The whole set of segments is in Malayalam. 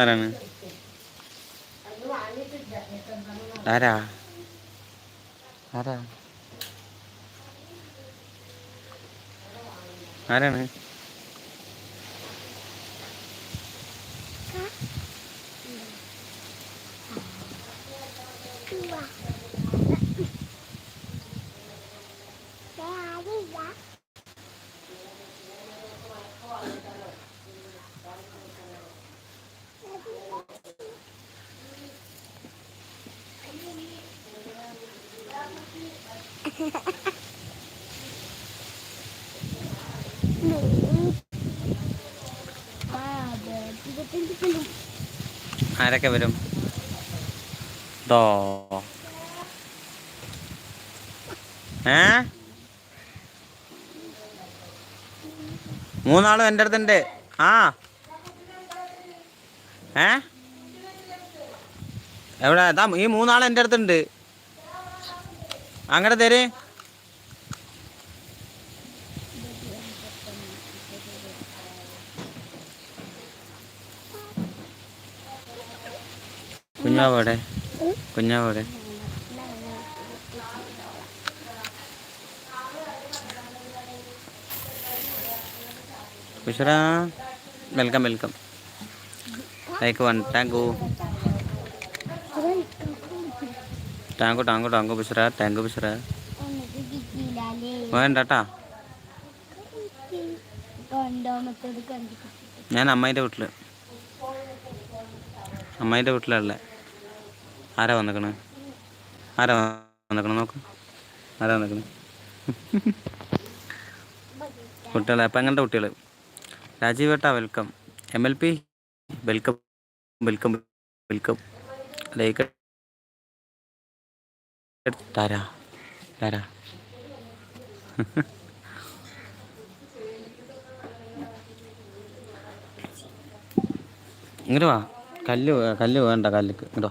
ആരാണ്? ആരാ? ആരാ? ആരാണ്? ആരൊക്കെ വരും? ദോ. ഏ? മൂന്നാളും എന്റെ അടുത്തുണ്ട്. ആ. ഏ? എവിടെ? ഈ മൂന്നാളും എന്റെ അടുത്തുണ്ട്. അങ്ങനെ തര്. കുഞ്ഞാവോടെ? കുഞ്ഞാവോടെ? കുഷറാ welcome welcome. Like one thank you thank you thank you thank you Bushra thank you Bushra വേണ്ടട്ടാ. ഞാൻ അമ്മായിന്റെ വീട്ടിൽ അമ്മായിന്റെ വീട്ടിലല്ലേ. ആരാ വന്നേക്കണ്? ആരാ വന്നിക്കണ്? നോക്ക്. ആരാ വന്നേക്കണ്? കുട്ടികളെ അപ്പം എങ്ങനത്തെ കുട്ടികൾ രാജീവ് ഏട്ടാ welcome. M L P? Welcome welcome welcome. Like Tara താരാ ഇങ്ങോട്ട് വാ. കല്ല് കല്ല് വേണ്ട കല്ലിക്ക് ഇങ്ങോട്ടോ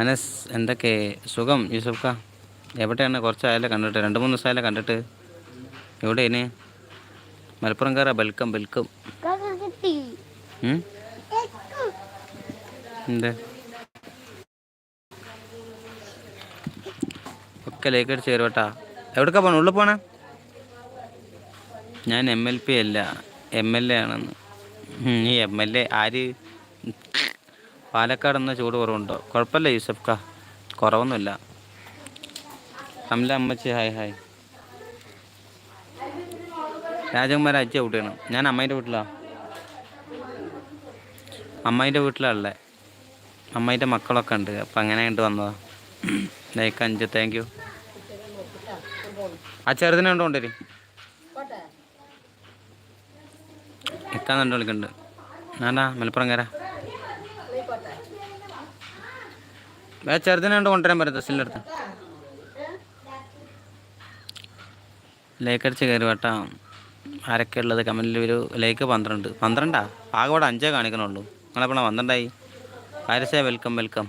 അനസ് എന്തൊക്കെ സുഖം യൂസഫ്ക്ക? എവിടെയാണ് കുറച്ചായാലേ കണ്ടിട്ട് രണ്ട് മൂന്ന് ദിവസമായാലും കണ്ടിട്ട്. എവിടെയാണ്? മലപ്പുറം കയറാ ബൽക്കം ബൽക്കം? എന്ത്? ഒക്കെ ലേക്ക് അടിച്ച് കയറുവട്ടാ. എവിടേക്കാ പോണ? ഉള്ളിൽ പോണേ? ഞാൻ എം എൽ പി അല്ല എം എൽ എ ആണെന്ന്. ഈ എം എൽ എ ആര് പാലക്കാട് എന്ന ചൂട് കുറവുണ്ടോ. കുഴപ്പമില്ല യൂസഫ് കാ കുറവൊന്നുമില്ല. അമല അമ്മച്ചി ഹായ് ഹായ്. രാജകുമാര അച്ഛ കൂട്ടിയാണ് ഞാൻ അമ്മേന്റെ വീട്ടിലാണ് അമ്മേന്റെ വീട്ടിലാണല്ലേ അമ്മേന്റെ മക്കളൊക്കെ ഉണ്ട്. അപ്പം അങ്ങനെ കണ്ട് വന്നതാ. ലൈക്ക് അഞ്ച് താങ്ക് യു ആ ചെറുതിനെ കൊണ്ട് കൊണ്ടുവരും. എത്താൻ കണ്ടു വിളിക്കുന്നുണ്ട്. ഞാനാ മലപ്പുറം കയറാ വേ ചെറുതിനെ കൊണ്ട് കൊണ്ടുവരാൻ പറ്റും തസിലിന്റെ അടുത്ത് ലേക്ക് അടിച്ച് കയറി കേട്ടാ ആരൊക്കെ ഉള്ളത്? കമന്റിൽ ഒരു ലേക്ക് പന്ത്രണ്ട്. പന്ത്രണ്ടാ? ആകെ ഇവിടെ അഞ്ചേ കാണിക്കണുള്ളൂ. നിങ്ങളെപ്പോഴാണ് പന്ത്രണ്ടായി? ആരസേ വെൽക്കം വെൽക്കം.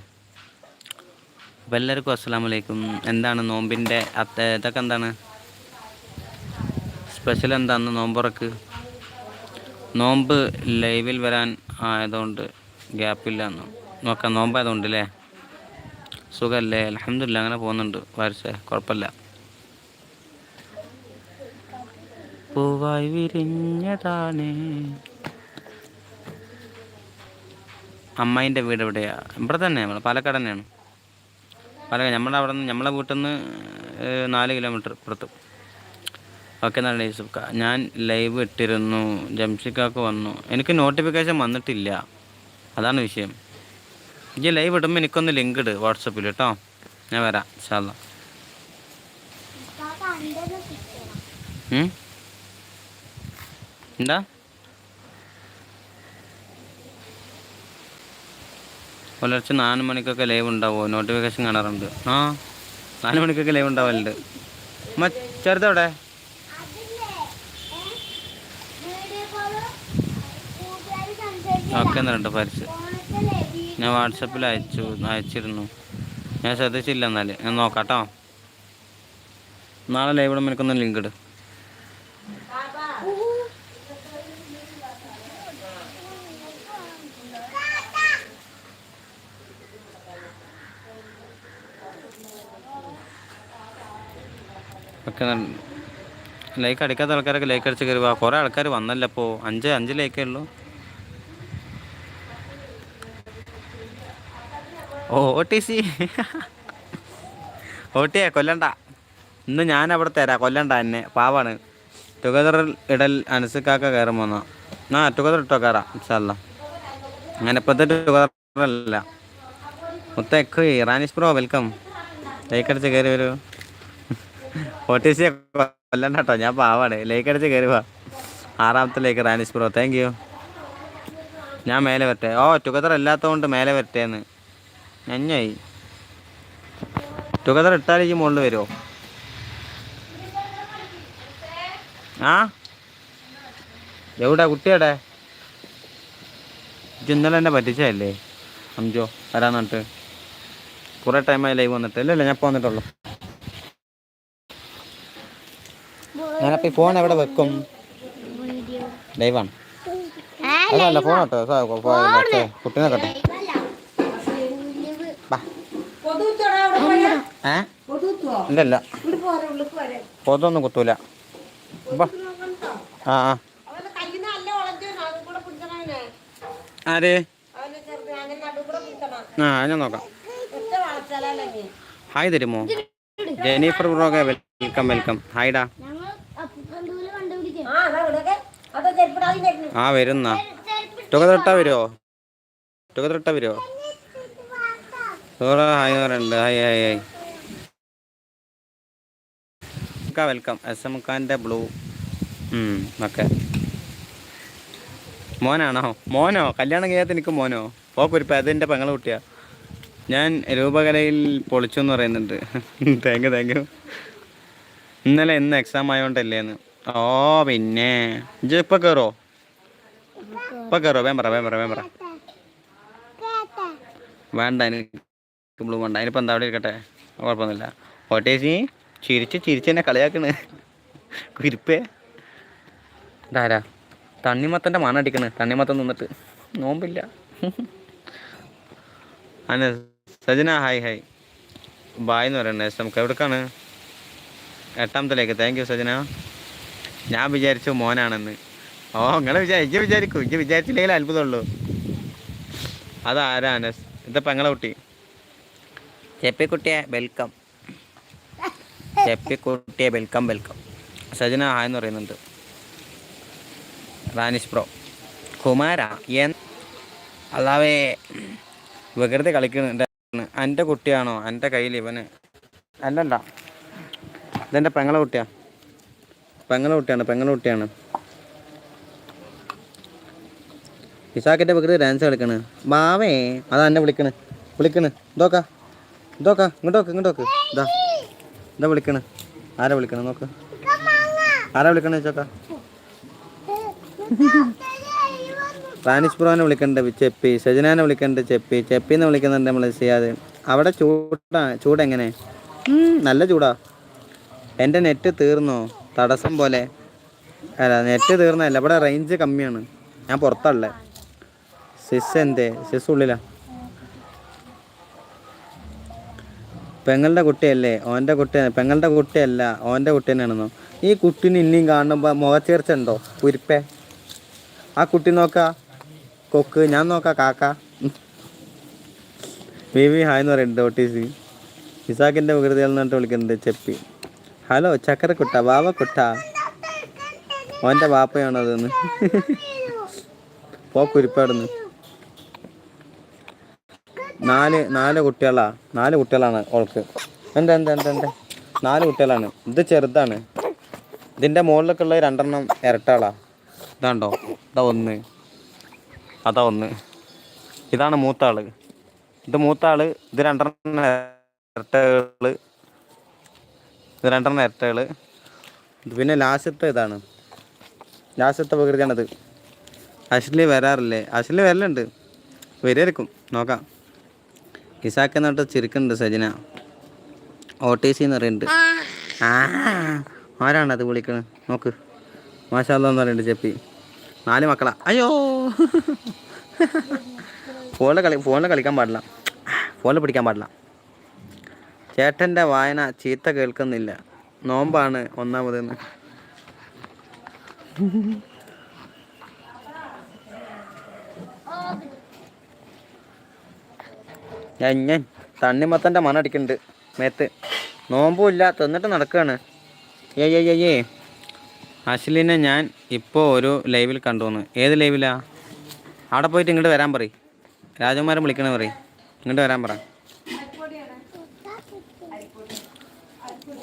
അപ്പോൾ എല്ലാവർക്കും അസ്സാം വലൈക്കും എന്താണ് നോമ്പിന്റെ ഇതൊക്കെ എന്താണ്? സ്പെഷ്യൽ എന്താണ് നോമ്പുറക്ക്. നോമ്പ് ലൈവിൽ വരാൻ ആയതുകൊണ്ട് ഗ്യാപ്പില്ല എന്ന് നോക്കാം നോമ്പായതുകൊണ്ട് അല്ലേ സുഖമല്ലേ അലഹമില്ല അങ്ങനെ പോകുന്നുണ്ട്. വരച്ചേ കുഴപ്പമില്ല. പൂവായി വിരിഞ്ഞതാണ്. അമ്മായിന്റെ വീട് എവിടെയാ? ഇവിടെ തന്നെ നമ്മൾ പാലക്കാട് തന്നെയാണ്. പാലക്കാട് നമ്മുടെ അവിടെ നിന്ന് നമ്മളെ വീട്ടിൽ നിന്ന് നാല് കിലോമീറ്റർ പുറത്ത്. ഓക്കെ നല്ല യൂസുഫ് ഞാൻ ലൈവ് ഇട്ടിരുന്നു ജംഷിക്കാക്ക് വന്നു. എനിക്ക് നോട്ടിഫിക്കേഷൻ വന്നിട്ടില്ല. അതാണ് വിഷയം. ഈ ലൈവ് ഇടുമ്പോൾ എനിക്കൊന്ന് ലിങ്ക് ഇട് വാട്സപ്പിൽ കേട്ടോ ഞാൻ വരാം ചാല എന്താ? പുലർച്ചെ നാല് മണിക്കൊക്കെ ലൈവ് ഉണ്ടാവുമോ നോട്ടിഫിക്കേഷൻ കാണാറുണ്ട്. ആ നാല് മണിക്കൊക്കെ ലൈവ് ഉണ്ടാവലുണ്ട്. ചെറുതവിടെ ഓക്കെ എന്നുണ്ട് പരിച്ച് ഞാൻ വാട്സപ്പിൽ അയച്ചു അയച്ചിരുന്നു. ഞാൻ ശ്രദ്ധിച്ചില്ല എന്നാൽ ഞാൻ നോക്കാം കേട്ടോ നാളെ ലൈവ് ഇടുമ്പോൾ എനിക്കൊന്ന് ലിങ്ക് ഇട്. ഒക്കെ ലൈക്ക് അടിക്കാത്ത ആൾക്കാരൊക്കെ ലൈക്ക് അടിച്ച് കയറുക കുറേ ആൾക്കാർ വന്നല്ലോ ഇപ്പോൾ അഞ്ച് അഞ്ച് ലൈക്കേ ഉള്ളൂ. T C. ഓട്ടിയെ കൊല്ലണ്ട. ഇന്ന് ഞാൻ അവിടെ തരാം കൊല്ലണ്ട എന്നെ. പാവാണ്. ടുഗദർ ഇടൽ അനുസക്കാക്ക കയറും വന്നോ. ആ ടുഗദർ ഇട്ടോ കയറാം ഇൻഷാല്ല അങ്ങനെ ഇപ്പോഴത്തെ ടുഗദർ അല്ല. മുത്തേക്ക് റാനിഷ് ബ്രോ വെൽക്കം ലൈക്ക് അടിച്ച് കയറി വരൂ. ഒ സി കൊല്ലണ്ട കേട്ടോ ഞാൻ പാവാണ്. ലൈക്ക് അടിച്ച് കയറി വാ. ആറാമത്തെ like Ranish bro. Thank you ഞാൻ മേലെ വരട്ടെ. ഓ ടുഗദർ അല്ലാത്തതുകൊണ്ട് മേലെ വരട്ടേന്ന്. ഞഞ്ഞായി ടുഗദർ ഇട്ടാലേക്ക് മുകളിൽ വരുമോ ആ? എവിടെ കുട്ടിയുടെ ഇന്നലെ എന്നെ പറ്റിച്ചല്ലേ അഞ്ചോ വരാന്നിട്ട് കുറേ ടൈമായി ലൈവ് വന്നിട്ട്. ഇല്ലല്ല ഞാൻ ഇപ്പോൾ വന്നിട്ടുള്ളൂ. ഞാനപ്പോൾ ഈ ഫോൺ എവിടെ വെക്കും? ലൈവാണ് അതല്ല ഫോൺ കേട്ടോ കുട്ടീനെ കേട്ടോ ഏ? ഇല്ലല്ല. കൊതൊന്നും കുത്തൂല. ആ ആ. ആര്? ആ ഞാൻ നോക്കാം. ഹായ് തരുമോ? ജെനീഫർ ബ്രോഗ വെൽക്കം വെൽക്കം. ഹായ്ഡാ ആ വരുന്ന. തുക തൊട്ടാ വരുമോ തുക തൊട്ടാ വരുമോ സൂറ ഹായ് പറയുന്നുണ്ട് hi hi hi welcome S M ഖാന്റെ ബ്ലൂ ഓക്കെ മോനാണോ? മോനോ? കല്യാണം കഴിയാത്ത എനിക്ക് മോനോ? പോക്കൊരു അതെന്റെ പെങ്ങളെ കുട്ടിയാ. ഞാൻ രൂപകലയിൽ പൊളിച്ചു എന്ന് പറയുന്നുണ്ട്. താങ്ക് യു താങ്ക് യു ഇന്നലെ ഇന്ന് എക്സാം ആയതുകൊണ്ടല്ലേന്ന് ഓ പിന്നെ. ഇജ്ജ് ഇപ്പൊ കയറോ ഇപ്പൊ കയറോ പറ വേം പറ. വേണ്ട എനിക്ക് ബ്ലൂ ഉണ്ട് അതിനിപ്പോൾ എന്താ അവിടെ ഇരിക്കട്ടെ? കുഴപ്പമൊന്നുമില്ല. ഓട്ടേസി ചിരിച്ച് ചിരിച്ച് തന്നെ കളിയാക്കണ്. കുരിപ്പേ. ഇതാരാ? തണ്ണിമത്തന്റെ മണം അടിക്കണ്. തണ്ണിമത്തം നിന്നിട്ട്. നോമ്പില്ല. അന സജന ഹായ് ഹായ്. ബായ് എന്ന് പറയണ്ടേ നമുക്ക് എവിടേക്കാണ്? എട്ടാമത്തിലേക്ക്. Thank you Sajana. ഞാൻ വിചാരിച്ചു മോനാണെന്ന്. ഓ നിങ്ങൾ വിചാരിച്ചു വിചാരിക്കും. ഇജ്ജ് വിചാരിച്ചില്ലെങ്കിൽ അത്ഭുതമുള്ളൂ. അതാരാ അനസ്? ഇതപ്പോൾ പെങ്ങളെ കുട്ടി. ചെപ്പിക്കുട്ടിയെ വെൽക്കം ചെപ്പിക്കുട്ടിയെ വെൽക്കം വെൽക്കം സജന ഹായ് എന്ന് പറയുന്നുണ്ട്. റാനിഷ് പ്രോ കുമാര അല്ലാവേ വികൃതി കളിക്കുന്നുണ്ട്. എന്റെ കുട്ടിയാണോ? എന്റെ കയ്യിൽ ഇവന് അല്ലല്ല. ഇതെന്റെ പെങ്ങളെ കുട്ടിയാ. പെങ്ങളെ കുട്ടിയാണ് പെങ്ങളെ കുട്ടിയാണ്. ഇസാക്കിന്റെ വികൃതി ഡാൻസ് കളിക്കണ്. ബാവേ അതാ എന്നെ വിളിക്കണ്. വിളിക്കണ്. ഇതോക്ക ഇതോക്ക ഇങ്ങോട്ടോക്ക് ഇങ്ങോട്ടോക്ക്. ഇതാ ഇതാ വിളിക്കണ? ആരാ വിളിക്കണ്? നോക്ക്. ആരാ വിളിക്കണ ചോക്ക റാനിഷ് ബ്രോനെ വിളിക്കണ്ട ചെപ്പി. സജനാനെ വിളിക്കണ്ട് ചെപ്പി. ചെപ്പിന്ന് വിളിക്കുന്നുണ്ട് നമ്മൾ ചെയ്യാതെ അവിടെ ചൂടാ ചൂടെങ്ങനെ? എങ്ങനെ നല്ല ചൂടാ. എന്റെ നെറ്റ് തീർന്നോ? തടസ്സം പോലെ. അല്ല നെറ്റ് തീർന്നല്ല ഇവിടെ റേഞ്ച് കമ്മിയാണ്. ഞാൻ പുറത്താണല്ലേ സിസ് എന്തേ? സിസ് ഉള്ളിലാ. പെങ്ങളുടെ കുട്ടിയല്ലേ? ഓന്റെ കുട്ടി പെങ്ങളുടെ കുട്ടിയല്ല ഓന്റെ കുട്ടി തന്നെയാണെന്നോ? ഈ കുട്ടീനെ ഇനിയും കാണുമ്പോൾ മുഖച്ചേർച്ച ഉണ്ടോ? ഉരുപ്പേ. ആ കുട്ടി നോക്കാ. കൊക്ക്. ഞാൻ നോക്കാ കാക്ക. വി വി ഹായ് എന്ന് പറയുന്നുണ്ട് ഒ ടി സി. ഇസാഖിന്റെ വികൃതികൾ എന്നിട്ട് വിളിക്കുന്നുണ്ട് ചെപ്പി. ഹലോ ചക്കരക്കുട്ട കുട്ട ഓന്റെ വാപ്പയാണോ അതെന്ന്? പോ നാല് നാല് കുട്ടികളാ. നാല് കുട്ടികളാണ് ഓൾക്ക്. എന്താ എന്താ എന്താ എന്താ? നാല് കുട്ടികളാണ്. ഇത് ചെറുതാണ്. ഇതിന്റെ മുകളിലൊക്കെ ഉള്ള രണ്ടെണ്ണം ഇരട്ടാളാ ഇതാണ്ടോ? ഇതാ ഒന്ന്. അതാ ഒന്ന്. ഇതാണ് മൂത്ത ആൾ ഇത് മൂത്ത ആൾ ഇത് രണ്ടെണ്ണം ഇരട്ടകൾ. ഇത് രണ്ടെണ്ണം ഇരട്ടകൾ. പിന്നെ ലാസ്റ്റത്തെ ഇതാണ്. ലാസ്റ്റത്തെ പ്രകൃതിയാണിത്. അശ്ലി വരാറില്ലേ? അശ്ലി വരലുണ്ട്. വരുമായിരിക്കും നോക്കാം. ഇസാക്ക് എന്നിട്ട് ചിരിക്കുന്നുണ്ട് സജന. ഒ ടി സി എന്ന് പറയുന്നുണ്ട്. ആ. ആരാണ് അത് വിളിക്കണത് നോക്ക്. മാഷാല്ല എന്ന് പറയുന്നുണ്ട് ചെപ്പി നാല് മക്കളാ. അയ്യോ. ഫോണിൽ കളി ഫോണിൽ കളിക്കാൻ പാടില്ല. ഫോണിൽ പിടിക്കാൻ പാടില്ല. ചേട്ടന്റെ വായന ചീത്ത കേൾക്കുന്നില്ല. നോമ്പാണ് ഒന്നാമതെന്ന്. ഞാൻ ഞാൻ. തണ്ണിമത്തന്റെ മണം അടിക്കുന്നുണ്ട് മേത്ത്. നോമ്പുമില്ല തിന്നിട്ട് നടക്കുകയാണ് ഏ ഏ ഏ അശ്ലിനെ ഞാൻ ഇപ്പോൾ ഒരു ലൈവിൽ കണ്ടുവന്നു. ഏത് ലൈവിലാ? അവിടെ പോയിട്ട് ഇങ്ങോട്ട് വരാൻ പറ രാജകുമാരൻ വിളിക്കണ പറ ഇങ്ങോട്ട് വരാൻ പറ.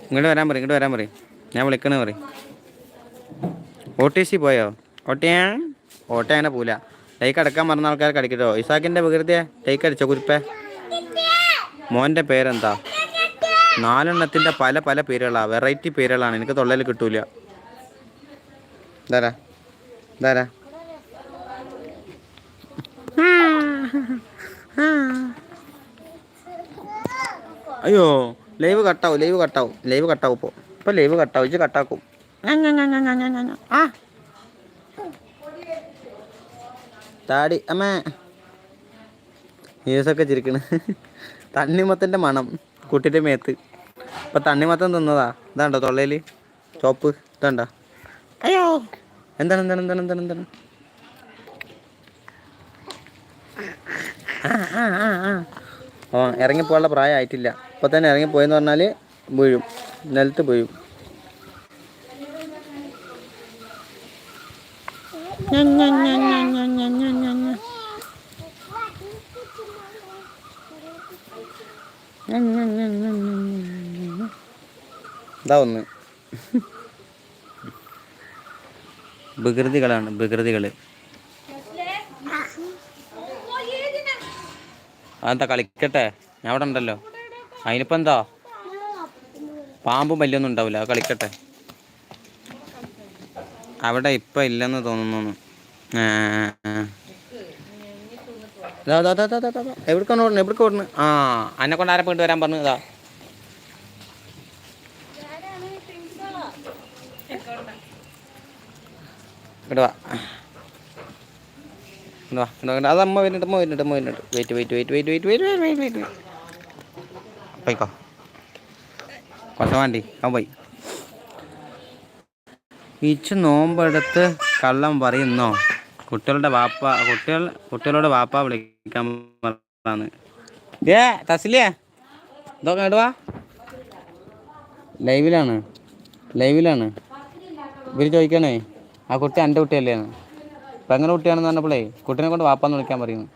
ഇങ്ങോട്ട് വരാൻ പറ ഇങ്ങോട്ട് വരാൻ പറ. ഞാൻ വിളിക്കണ പറ ഒ ടി സി പോയോ? ഓട്ടിയാ ഓട്ടയാനെ പോല ടൈക്ക് അടക്കാൻ മറന്ന ആൾക്കാർക്ക് അടിക്കട്ടോ. ഇസാക്കിന്റെ വികൃതിയെ. ടൈക്ക് അടിച്ചോ കുരിപ്പേ? മോന്റെ പേരെന്താ? നാലെണ്ണത്തിന്റെ പല പല പേരുകളാണ് വെറൈറ്റി പേരുകളാണ്. എനിക്ക് തൊള്ളയിൽ കിട്ടൂല. ഇതാരാ? ഇതാരാ? അയ്യോ ലൈവ് കട്ടാവും ലൈവ് കട്ടാവും ലൈവ് കട്ടാവും ഇപ്പോൾ ഇപ്പോൾ ലൈവ് കട്ടാവും ഇച്ച് കട്ടാക്കും. ആ. താടി അമ്മേ. ന്യൂസൊക്കെ ചിരിക്കണ്. തണ്ണിമത്തന്റെ മണം കുട്ടിന്റെ മേത്ത്. ഇപ്പം തണ്ണിമത്തം തിന്നതാ. ഇതാണ്ടോ തൊള്ളയിൽ ചോപ്പ് ഇതാണ്ടോ? അയ്യോ. എന്താണ് എന്താണ് എന്താണ് എന്താണ് എന്താണ്? ആ, ഇറങ്ങിപ്പോകാനുള്ള പ്രായമായിട്ടില്ല. ഇപ്പൊ തന്നെ ഇറങ്ങിപ്പോയെന്ന് പറഞ്ഞാൽ വീഴും. നിലത്ത് വീഴും. ഇതാ ഒന്ന്. വികൃതികളാണ് വികൃതികൾ അതെന്താ കളിക്കട്ടെ? ഞാൻ അവിടെ ഉണ്ടല്ലോ. അതിനിപ്പോൾ എന്താ? പാമ്പും വലിയൊന്നും ഉണ്ടാവില്ല. അത് കളിക്കട്ടെ. അവിടെ ഇപ്പം ഇല്ലെന്ന് തോന്നുന്നു. ദാ, ദാ, ദാ, ദാ, ദാ. എവിടേക്കാണ് ഓടുന്നത് എവിടേക്ക് ഓടുന്നത് ആ അന്നെ കൊണ്ട് ആരെ പോയിട്ട് വരാൻ പറഞ്ഞു. ഇതാ ഇങ്ങോട്ട് വാ. ഇങ്ങോട്ട് വാ ഇങ്ങോട്ട് വാ. അത് അമ്മ വരുന്നുണ്ട് അമ്മ വരുന്നുണ്ട് അമ്മ വരുന്നുണ്ട്. Wait wait wait wait wait wait wait wait wait പോയിക്കോ. കുറച്ച് വേണ്ടി അവൻ പോയി. ഈച്ച് നോമ്പെടുത്ത് കള്ളം പറയുന്നോ? കുട്ടികളുടെ വാപ്പ കുട്ടികൾ കുട്ടികളുടെ വാപ്പ വിളിക്കാൻ പറഞ്ഞാണ് ഏ തസ്ലിയേ ഇതൊക്കെ കേടുവാ ലൈവിലാണ് ലൈവിലാണ്. ഇവർ ചോദിക്കണേ ആ കുട്ടി എന്റെ കുട്ടിയല്ലേന്ന് അപ്പം എങ്ങനെ കുട്ടിയാണെന്ന് പറഞ്ഞപ്പോഴേ കുട്ടീനെ കൊണ്ട് വാപ്പാന്ന് വിളിക്കാൻ പറയുന്നു.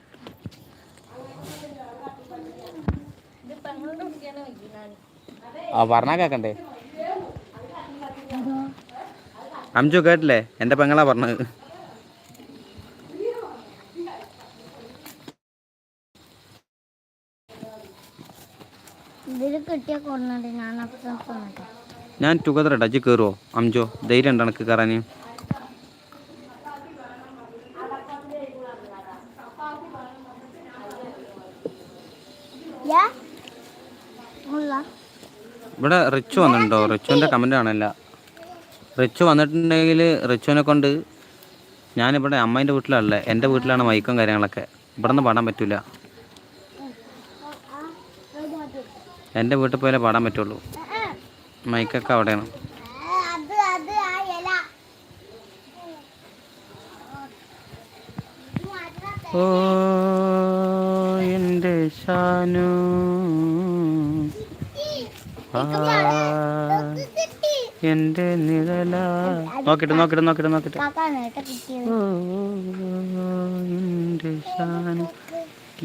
ആ പറഞ്ഞാൽ കേക്കണ്ടേ? അംജു കേട്ടില്ലേ? എന്റെ പെങ്ങളാ പറഞ്ഞത്. ഞാൻ ടുഗദർ ഇട്ടാ അജി കയറുമോ അംജോ ധൈര്യം ഉണ്ട് എനിക്ക് കയറാൻ ഇവിടെ റിച്ചു വന്നിട്ടുണ്ടോ? റിച്ചുവിന്റെ കമന്റ് കാണില്ല റിച്ചു വന്നിട്ടുണ്ടെങ്കിൽ റിച്ചുവിനെ കൊണ്ട് ഞാനിവിടെ അമ്മേന്റെ വീട്ടിലല്ലേ എന്റെ വീട്ടിലാണ് മൈക്കും കാര്യങ്ങളൊക്കെ. ഇവിടെ നിന്ന് പാടാൻ പറ്റില്ല എന്റെ വീട്ടിൽ പോയാലേ പാടാൻ പറ്റുള്ളൂ. മൈക്കൊക്കെ അവിടെയാണ്. ഓ എന്റെ ഷാനു എന്റെ നിഴല. നോക്കിട്ട് നോക്കിട്ട് നോക്കിട്ട് നോക്കിട്ട്. ഓ എന്റെ ഷാനു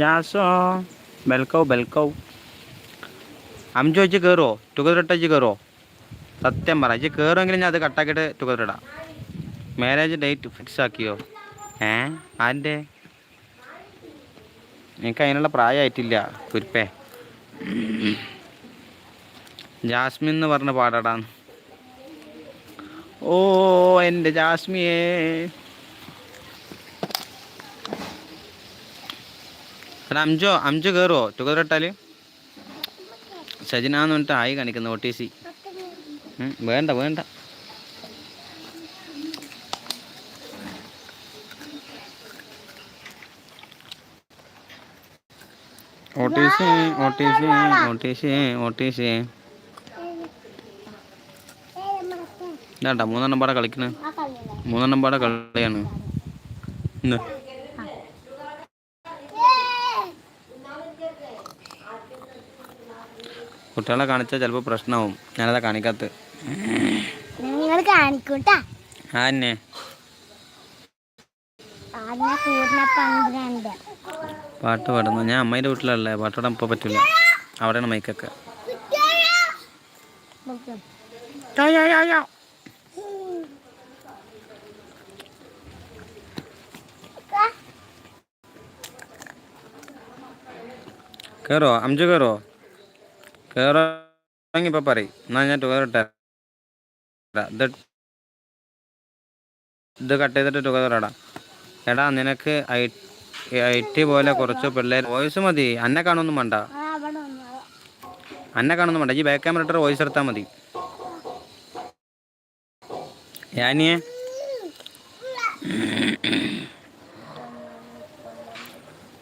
യാസോ ബെൽക്കോ ബെൽക്കോ. അംജു വെച്ച് കയറുമോ ടുഗദർ ഇട്ടച്ച് കയറുമോ സത്യം പറ. ഇച്ച് കയറുമെങ്കിലും ഞാൻ അത് കട്ടാക്കിയിട്ട് ടുഗദർ ഇടാം മാരേജ് ഡേറ്റ് ഫിക്സ് ആക്കിയോ? ഏ? ആന്റെ എനിക്ക് അതിനുള്ള പ്രായമായിട്ടില്ല കുരുപ്പേ. ജാസ്മിൻ എന്ന് പറഞ്ഞ പാടാടാന്ന് ഓ എന്റെ ജാസ്മിയേ. അഞ്ചോ അഞ്ചു അംജു കയറുമോ ടുഗദർ ഇട്ടാൽ എന്ന് പറഞ്ഞിട്ട് ആയി കാണിക്കുന്നു ഒ ടി സി വേണ്ട വേണ്ട. O T C O T C O T C O T C ഇതാട്ടാ മൂന്നെണ്ണം പാടെ കളിക്കണേ. മൂന്നെണ്ണം പാടെ കളിയാണ്. ഇന്ന്. കുട്ടികളെ കാണിച്ചാൽ ചിലപ്പോൾ പ്രശ്നമാവും ഞാനതാ കാണിക്കാത്ത. നിങ്ങൾ കാണിക്കൂട്ടാ. പാട്ട് പാടുന്നു. ഞാൻ അമ്മയുടെ വീട്ടിലല്ലേ പാട്ട് പാടാൻ ഇപ്പോൾ പറ്റില്ല അവിടെയാണ് മൈക്കൊക്കെ. കയറോ അഞ്ച് കയറോ കയറോ ഇപ്പൊ പറയും. എന്നാൽ ഞാൻ ടുഗദർ ഇട്ടാ ഇത് ഇത് കട്ട് ചെയ്തിട്ട് ടുഗദർ ഇടാം. എടാ നിനക്ക് ഐ ഐ ടി പോലെ കുറച്ച് പിള്ളേർ വോയിസ് മതി. അന്നെ കാണൊന്നും വേണ്ട. അന്നെ കാണൊന്നും വേണ്ട. ഈ ബാക്ക് ക്യാമറ ഇട്ടൊരു വോയിസ് എടുത്താൽ മതി. ഞാനിയെ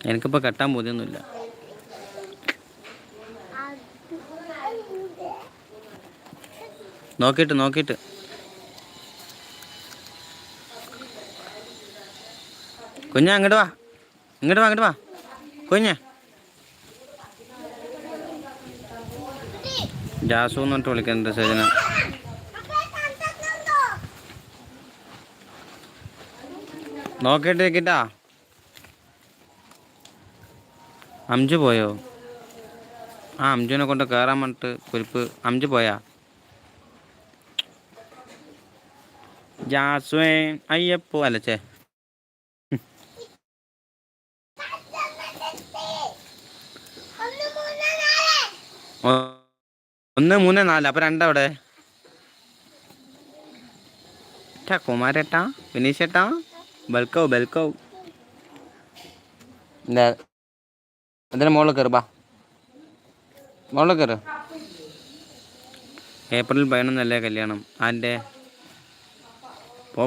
എനിക്കിപ്പോൾ കെട്ടാൻ ബോധ്യമൊന്നുമില്ല നോക്കിയിട്ട് നോക്കിയിട്ട്. കുഞ്ഞ അങ്ങോട്ട് വാ. ഇങ്ങോട്ട് വാ അങ്ങോട്ട് വാ. കുഞ്ഞ. ജാസു എന്ന് പറഞ്ഞിട്ട് വിളിക്കുന്നുണ്ട് സജന. നോക്കിയിട്ട് ഇരിക്കട്ടാ അംജു പോയോ? ആ അംജുവിനെ കൊണ്ട് കയറാൻ പറഞ്ഞിട്ട് കുരിപ്പ് അംജു പോയാ? ജാസുവേ അയ്യപ്പോ അല്ല ഒന്ന് മൂന്ന് നാല് അപ്പൊ രണ്ടവിടെ ട്ടാ കുമാരേട്ടാ വിനീഷേട്ടാ ബൽക്കോ ബൽക്കോ. എന്തിനാ മുകളിൽ കയറി ബാ. മുകളിൽ കയറ്. ഏപ്രിൽ പതിനൊന്നല്ലേ കല്യാണം? ആന്റെ പോ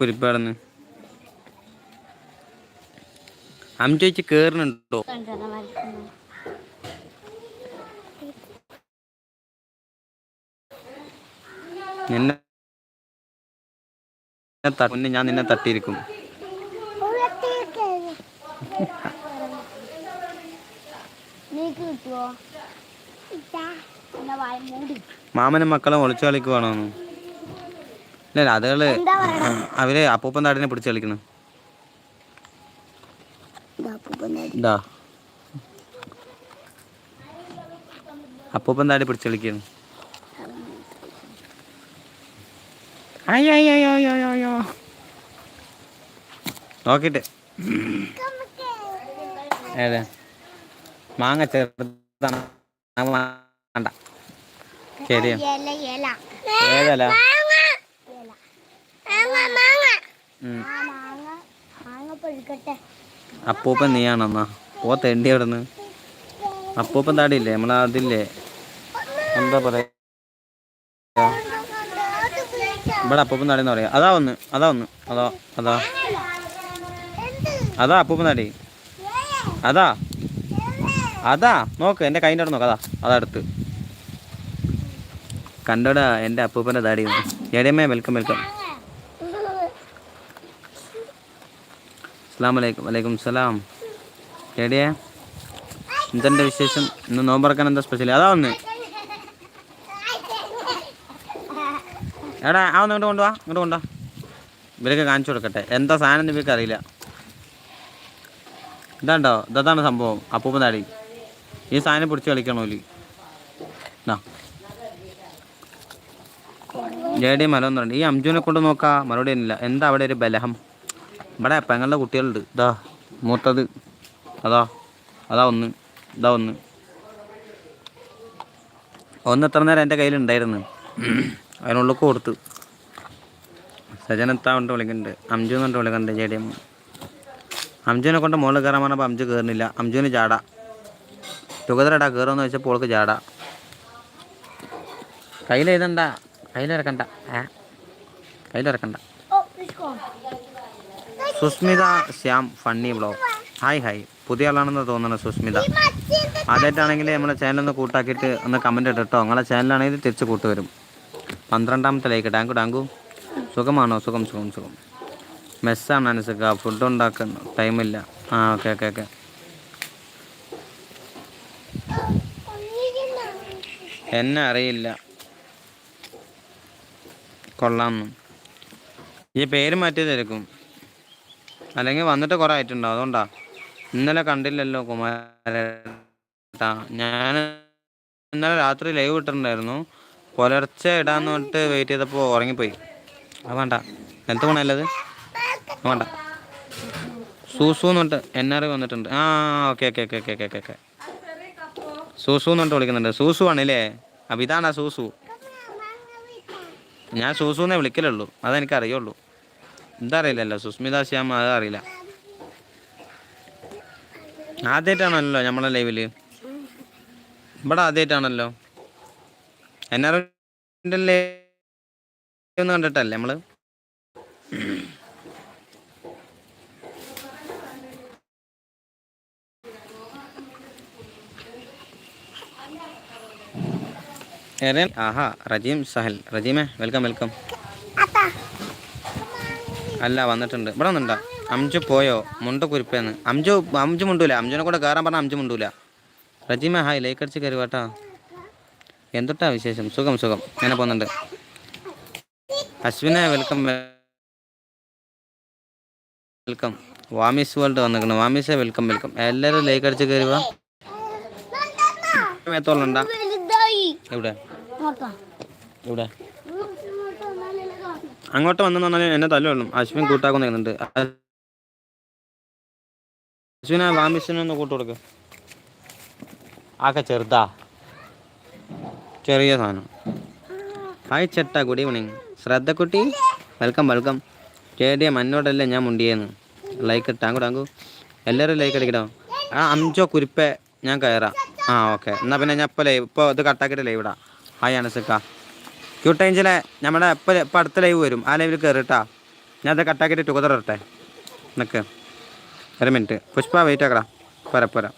കുരിപ്പാടുന്ന്. അമ്മച്ചേച്ചി കയറുന്നുണ്ടോ കണ്ടോ നിന്നെ മുന്നേ ഞാൻ നിന്നെ തട്ടിയിരിക്കും. നീക്ക് കിട്ടുവോ? മാമനും മക്കളും ഒളിച്ചു കളിക്കുവാണോ ഇല്ല അതുകൾ അവർ അപ്പൂപ്പൻ താടിനെ പിടിച്ച് ഇതാ അപ്പൂപ്പൻ താടി. പിടിച്ച് കളിക്കണം. അയ്യോ നോക്കിട്ട്. ഏത്? മാങ്ങ മാങ്ങ ഉം. ശരി അപ്പൂപ്പൻ നീയാണെന്നാ? പോ തെണ്ടി അവിടുന്ന്. അപ്പൂപ്പൻ താടിയില്ലേ? നമ്മളെ അതില്ലേ? എന്താ പറയാ? ഇവിടെ അപ്പൂപ്പൻ താടി എന്ന് പറയാ. അതാ ഒന്ന് അതാ ഒന്ന്. അതാ അതാ. അതാ അപ്പൂപ്പൻ താടി. അതാ. അതാ. നോക്ക് എന്റെ കൈന്റെ അവിടെ നോക്ക്. അതാ അതാ അടുത്ത് കണ്ടോടാ എന്റെ അപ്പൂപ്പന്റെ താടി ഏടിയമ്മ വെൽക്കം വെൽക്കം അസ്സാം വലൈക്കും വലൈക്കും സലാം എടിയേ എന്തെന്റെ വിശേഷം? ഇന്ന് നോമ്പറക്കാൻ എന്താ സ്പെഷ്യൽ അതാ ഒന്ന്. എടാ ആ ഒന്ന് ഇങ്ങോട്ട് കൊണ്ടുവാ ഇങ്ങോട്ട് കൊണ്ടുവാ. ഇവരൊക്കെ കാണിച്ചു കൊടുക്കട്ടെ. എന്താ സാധനം എന്ന് ഇവർക്ക് അറിയില്ല. ഇതാണ്ടോ? ഇതാണ് സംഭവം. അപ്പൂപ്പൻ താടി ഈ സാധനം പിടിച്ച് കളിക്കണോ എന്നാ ജേടി മലം എന്ന് ഈ അംജുവിനെ കൊണ്ട് നോക്കാ മറുപടി ഇല്ല എന്താ അവിടെ ഒരു ബലഹം? ഇവിടെ പെങ്ങളുടെ കുട്ടികളുണ്ട്. ഇതാ മൂത്തത്. അതാ അതാ ഒന്ന് ഇതാ ഒന്ന്. ഒന്ന് എത്ര നേരം എന്റെ കയ്യിലുണ്ടായിരുന്നു അതിനുള്ള കൊടുത്തു. സജനത്താ കൊണ്ട് വിളിക്കുന്നുണ്ട്. അംജു കൊണ്ട് വിളിക്കുന്നുണ്ട് ജെ ഡി എം അംജുവിനെ കൊണ്ട് മുകളിൽ കയറാൻ പറഞ്ഞപ്പോൾ അംജു കയറുന്നില്ല. അംജുവിന് ചാട ടുഗതറടാ കയറുമെന്ന് വെച്ചപ്പോൾ ഓൾക്ക് ചാട കയ്യിലിറക്കണ്ട. ഏ? കയ്യിലിറക്കണ്ട. Sushmitha Shyam funny blog. Hi hi പുതിയ ആളാണെന്ന് തോന്നുന്നു സുസ്മിത. ആദ്യമായിട്ടാണെങ്കിൽ നമ്മുടെ ചാനലൊന്ന് കൂട്ടാക്കിയിട്ട് ഒന്ന് കമന്റ് ഇട്ടോ കേട്ടോ നിങ്ങളെ ചാനലാണെങ്കിൽ തിരിച്ച് കൂട്ടുവരും. പന്ത്രണ്ടാമത്തെ ലൈക്ക് ടാങ്കു ടാങ്കു സുഖമാണോ? സുഖം സുഖം സുഖം. മെസ്സാണ് അനുസരിക്കുക ഫുഡ് ഉണ്ടാക്കുന്ന ടൈമില്ല ആ ഓക്കെ ഓക്കെ ഓക്കെ എന്നെ അറിയില്ല. കൊള്ളാമെന്ന് ഈ പേര് മാറ്റിയതായിരിക്കും. അല്ലെങ്കിൽ വന്നിട്ട് കുറേ ആയിട്ടുണ്ടോ അതുകൊണ്ടാ. ഇന്നലെ കണ്ടില്ലല്ലോ കുമാരേട്ടാ. ഞാൻ ഇന്നലെ രാത്രി ലൈവ് ഇട്ടിട്ടുണ്ടായിരുന്നു. പുലർച്ചെ ഇടാന്ന് പറഞ്ഞിട്ട് വെയിറ്റ് ചെയ്തപ്പോൾ ഉറങ്ങിപ്പോയി. അത് വേണ്ട. എന്ത് ഗുണമല്ലത് വേണ്ട. സൂസു എന്ന് പറഞ്ഞിട്ട് എൻ ആർ വന്നിട്ടുണ്ട്. ആ okay okay okay okay okay okay. Susu എന്ന് വിളിക്കുന്നുണ്ട്. സൂസു ആണല്ലേ? അപ്പം ഇതാണ് സൂസു. ഞാൻ സൂസു എന്നേ വിളിക്കലുള്ളൂ. അതെനിക്കറിയുള്ളൂ. എന്തറിയില്ലല്ലോ സുസ്മിത ശ്യാമ അത് അറിയില്ല. ആദ്യമായിട്ടാണല്ലോ നമ്മളെ ലൈവിൽ. ഇവിടെ ആദ്യമായിട്ടാണല്ലോ എൻ ആർ കണ്ടിട്ടല്ലേ നമ്മൾ? എറെ- ആഹാ റജീം സഹൽ. റജീമേ വെൽക്കം വെൽക്കം. അല്ല വന്നിട്ടുണ്ട്. ഇവിടെ വന്നിട്ടുണ്ടോ? അംജു പോയോ? മുണ്ട കുരിപ്പേന്ന്. അംജു അംജു മുണ്ടൂല. അംജുനെ കൂടെ കയറാൻ പറഞ്ഞാൽ അംജു മുണ്ടൂല. റജീമ ഹായ്. ലൈക്ക് അടിച്ച് കയറി കേട്ടോ എന്തൊട്ടാ വിശേഷം? സുഖം സുഖം. ഞാൻ പോകുന്നുണ്ട്. അശ്വിനെ വെൽക്കം വെൽക്കം. വാമിസ് വേൾഡ് വന്നിരിക്കണം വാമിസെ വെൽക്കം വെൽക്കം. എല്ലാവരും ലൈക്ക് അടിച്ച് കയറി വാ. മേത്തോളുണ്ടാ വലുതായി. എവിടെ? അങ്ങോട്ട് വന്നെന്ന് പറഞ്ഞാൽ എന്നെ തല്ലുള്ളൂ അശ്വിൻ കൂട്ടാക്കുന്ന നിൽക്കുന്നുണ്ട് അശ്വിനെ ഒന്ന് കൂട്ട് കൊടുക്ക. ആക്കെ ചെറുതാ. ചെറിയ സാധനം. ഹായ് ചേട്ടാ. ഗുഡ് ഈവനിങ് ശ്രദ്ധക്കുട്ടി വെൽക്കം വെൽക്കം ചേട്ടിയ മന്നോടല്ലേ ഞാൻ മുണ്ടിയെന്ന്. Like thank you thank you എല്ലാവരും ലൈക്ക് അടിക്കട്ടോ. ആ അഞ്ചോ കുരിപ്പേ ഞാൻ കയറാം. ആ ഓക്കെ എന്നാൽ പിന്നെ ഞാൻ ഇപ്പോൾ ലൈവ് ഇപ്പോൾ ഇത് കട്ടാക്കിയിട്ട് ലൈവ് ഇടാം. ഹായ് അനസക്ക. ക്യൂട്ട് ഏഞ്ചലെ നമ്മുടെ ഇപ്പം ഇപ്പം അടുത്ത ലൈവ് വരും. ആ ലൈവിൽ കയറിട്ടാ ഞാൻ അത് കട്ടാക്കിയിട്ട് ടുഗദർ ഇരട്ടെ നിൽക്ക് ഒരു മിനിറ്റ് പുഷ്പ വെയിറ്റ് ആക്കടാ. പോരാ പോരാ.